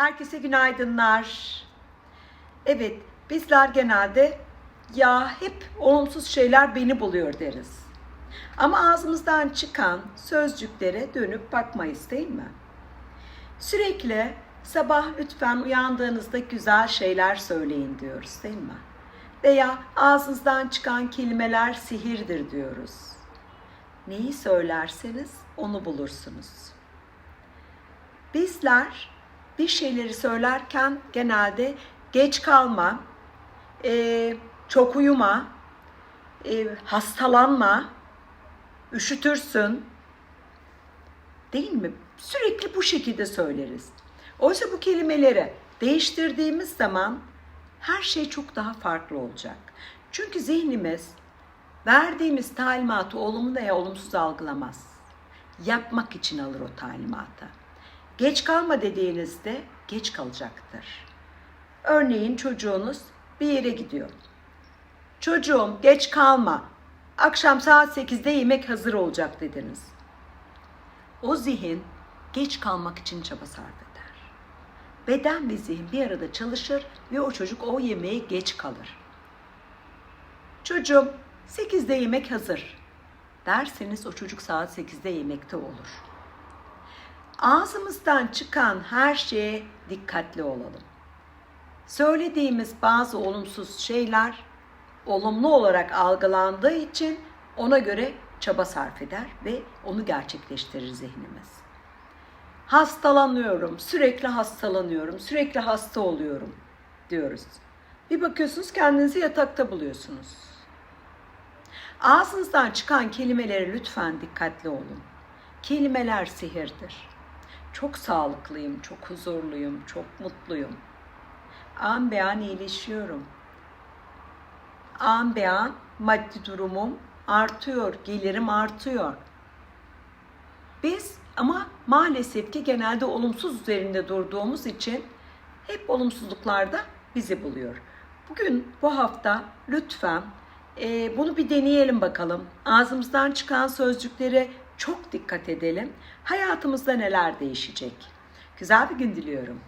Herkese günaydınlar. Evet, bizler genelde ya hep olumsuz şeyler beni buluyor deriz. Ama ağzımızdan çıkan sözcüklere dönüp bakmayız değil mi? Sürekli sabah lütfen uyandığınızda güzel şeyler söyleyin diyoruz değil mi? Veya ağzınızdan çıkan kelimeler sihirdir diyoruz. Neyi söylerseniz onu bulursunuz. Bizler bir şeyleri söylerken genelde geç kalma, e, çok uyuma, e, hastalanma, üşütürsün, değil mi? Sürekli bu şekilde söyleriz. Oysa bu kelimeleri değiştirdiğimiz zaman her şey çok daha farklı olacak. Çünkü zihnimiz verdiğimiz talimatı olumlu veya olumsuz algılamaz. Yapmak için alır o talimatı. Geç kalma dediğinizde geç kalacaktır. Örneğin çocuğunuz bir yere gidiyor. Çocuğum geç kalma. Akşam saat 8'de yemek hazır olacak dediniz. O zihin geç kalmak için çaba sarf eder. Beden ve zihin bir arada çalışır ve o çocuk o yemeğe geç kalır. Çocuğum 8'de yemek hazır derseniz o çocuk saat 8'de yemekte olur. Ağzımızdan çıkan her şeye dikkatli olalım. Söylediğimiz bazı olumsuz şeyler olumlu olarak algılandığı için ona göre çaba sarf eder ve onu gerçekleştirir zihnimiz. Hastalanıyorum, sürekli hastalanıyorum, sürekli hasta oluyorum diyoruz. Bir bakıyorsunuz kendinizi yatakta buluyorsunuz. Ağzınızdan çıkan kelimelere lütfen dikkatli olun. Kelimeler sihirdir. Çok sağlıklıyım, çok huzurluyum, çok mutluyum. An be an iyileşiyorum. An be an maddi durumum artıyor, gelirim artıyor. Biz ama maalesef ki genelde olumsuz üzerinde durduğumuz için hep olumsuzluklarda bizi buluyor. Bugün bu hafta lütfen e, bunu bir deneyelim bakalım. Ağzımızdan çıkan sözcüklere çok dikkat edelim. Hayatımızda neler değişecek? Güzel bir gün diliyorum.